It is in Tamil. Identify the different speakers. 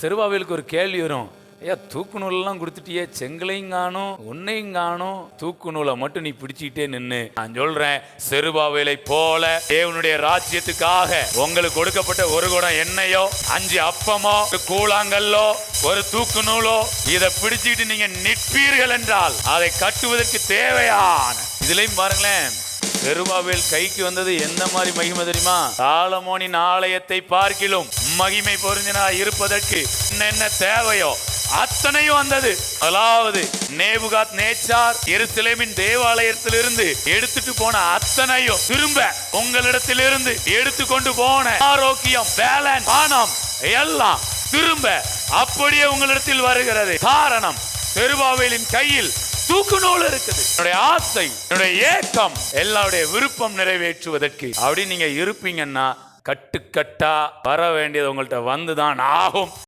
Speaker 1: செருவாவிலுக்கு ஒரு கேள்வி வரும். ஐயா தூக்கு நூலெல்லாம் கொடுத்துட்டியே செங்கலையும் காணும் உன்னையும் காணும். தூக்கு நூலை மட்டும் நீ பிடிச்சிக்கிட்டே நின்று நான் சொல்றேன் செருபாவேலை போல தேவனுடைய ராஜ்யத்துக்காக உங்களுக்கு கொடுக்கப்பட்ட ஒரு குடம் எண்ணெயோ அஞ்சு அப்பமோ கூழாங்கல்லோ ஒரு தூக்கு நூலோ இதை பிடிச்சிட்டு நீங்க நிற்பீர்கள் என்றால் அதை கட்டுவதற்கு தேவையான இதுலயும் பாருங்களேன் செருபாவேல் கைக்கு வந்தது எந்த மாதிரி மகிமை தெரியுமா? சாலமோனின் ஆலயத்தை பார்க்கிலும் மகிமை பொருந்தினா இருப்பதற்கு என்ன தேவையோ அத்தனையும் வந்தது. அதாவது நேபுகாத் நேச்சார் எருசலேமின் தேவாலயத்திலிருந்து எடுத்துட்டு போன அத்தனையும் திரும்ப உங்களிடத்திலிருந்து எடுத்து கொண்டு போன ஆரோக்கியம் பேலன் பானம் எல்லாம் திரும்ப அப்படியே உங்களிடத்தில் வருகிறது. காரணம் பெருபாவேலின் கையில் தூக்கு நூல் இருக்குது. என்னுடைய ஆசை என்னுடைய ஏக்கம் எல்லாருடைய விருப்பம் நிறைவேற்றுவதற்கு. அப்படி நீங்க இருப்பீங்கன்னா கட்டுக்கட்டா வர வேண்டியது உங்கள்கிட்ட வந்துதான் ஆகும்.